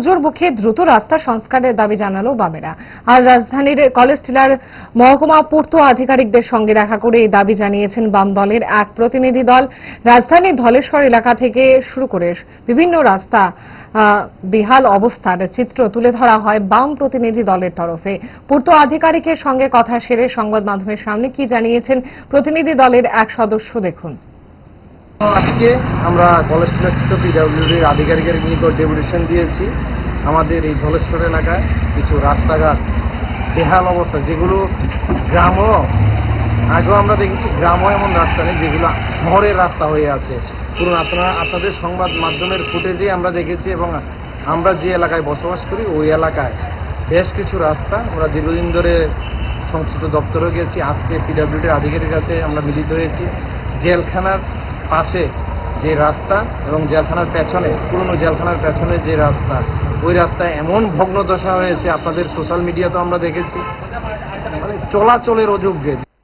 পুজোর মুখে দ্রুত রাস্তা সংস্কারের দাবি জানালো বামেরা। আজ রাজধানীর কলেজ টিলার মহকুমা পূর্ত আধিকারিকদের সঙ্গে দেখা করে এই দাবি জানিয়েছেন বাম দলের এক প্রতিনিধি দল। রাজধানীর ধলেশ্বর এলাকা থেকে শুরু করে বিভিন্ন রাস্তা বেহাল অবস্থার চিত্র তুলে ধরা হয় বাম প্রতিনিধি দলের তরফে। পূর্ত আধিকারিকের সঙ্গে কথা সেরে সংবাদ মাধ্যমের সামনে কি জানিয়েছেন প্রতিনিধি দলের এক সদস্য দেখুন। আজকে আমরা কলেজ স্থিত পিডাব্লিউডির আধিকারিকের নিকট ডেপুটেশন দিয়েছি। আমাদের এই ধলেশ্বর এলাকায় কিছু রাস্তাঘাট, বেহাল অবস্থা, যেগুলো গ্রামও আগেও আমরা দেখেছি গ্রামও এমন রাস্তা নেই, যেগুলো শহরের রাস্তা হয়ে আছে। পুরো আপনারা, আপনাদের সংবাদ মাধ্যমের ফুটেজে আমরা দেখেছি এবং আমরা যে এলাকায় বসবাস করি, ওই এলাকায় বেশ কিছু রাস্তা আমরা দীর্ঘদিন ধরে সংশ্লিষ্ট দপ্তরে গেছি। আজকে পিডাব্লিউডির আধিকারিকের কাছে আমরা মিলিত হয়েছি। জেলখানার পাশে যে রাস্তা এবং জেলখানার পেছনে, পুরনো জেলখানার পেছনে যে রাস্তা, ওই রাস্তায় এমন ভগ্ন দশা হয়েছে, আপনাদের সোশ্যাল মিডিয়াতে আমরা দেখেছি। মানে চলাচলের অযোগ্য।